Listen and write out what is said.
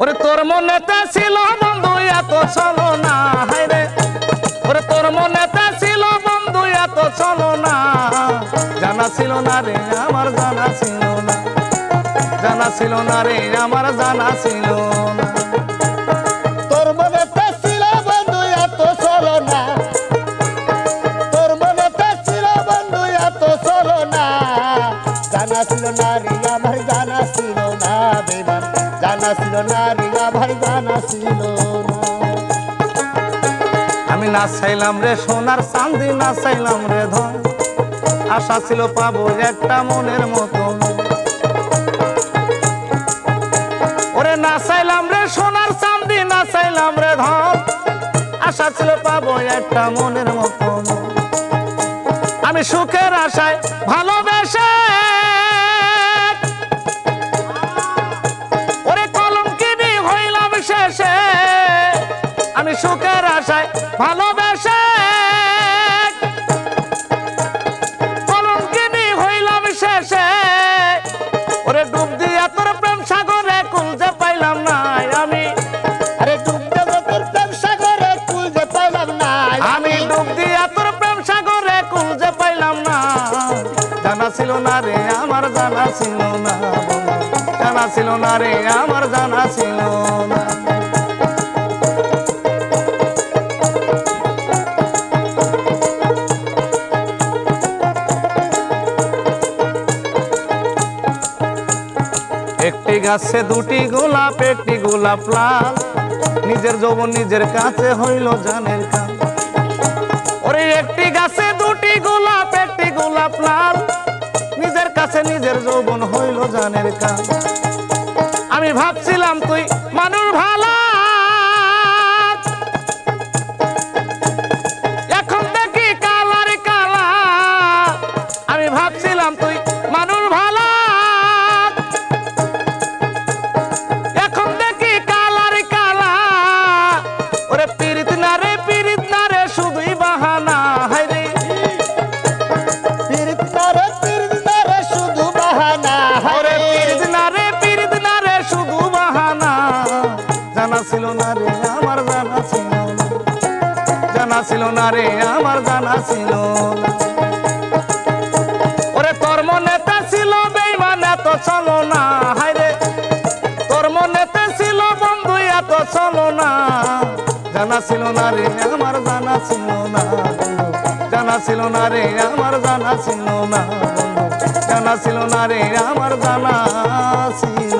ওরে তোর মনেতে ছিল বন্ধু, এত চলো না হায়রে ওরে তোর মনেতে ছিল বন্ধু, এত চলো না। জানা ছিল না রে, আমার জানা ছিল না। জানা ছিল না রে, আমার জানা ছিল না। তোর মনে মনে না। জানা ছিল না রে আমি না চাইলাম রে সোনার চান্দি না। চাইলাম রে ধন। আশা ছিল পাবো একটা মনের মতো ওরে না চাইলাম রে সোনার চান্দি না চাইলাম রে ধন। আশা ছিল পাবো একটা মনের মতো আমি সুখের আশায় ভালোবেসে আমি সুখের আশায় ভালোবেসে কলম হইলাম শেষে। ওরে ডুব দিয়া তোর প্রেম সাগরে কুলতে পাইলাম না আমি। আরে ডুবতে তোর প্রেম সাগরে কুল যে পাইলাম না আমি ডুব দিয়া তোর প্রেম সাগরে কুলতে পাইলাম না। জানা ছিল না রে আমার জানা ছিল না। জানা ছিল না রে আমার জানা ছিল একটি গাছে দুটি গোলাপ, একটি গোলাপ লাল। নিজের যৌবন নিজের কাছে হইল জানের কাল। ওরে একটি গাছে দুটি গোলাপ, একটি গোলাপ লাল। নিজের কাছে নিজের যৌবন হইল জানের কাল। আমি ভাবছিলাম, তুই মানুষ ভালো। এখন দেখি কালার কালা। আমি ভাবছিলাম, তুই মানুষ ছিল না রে, আমার জানা ছিল না। জানা ছিল না রে, আমার জানা ছিল ওরে তোর মনেতে ছিল বেইমান, এত চলো না, হায় রে। তোর মনেতে ছিল বন্ধু, এত চলো না। জানা ছিল না রে, আমার জানা ছিল না। জানা ছিল না রে, আমার জানা ছিল না। জানা ছিল না রে, আমার জানা ছিল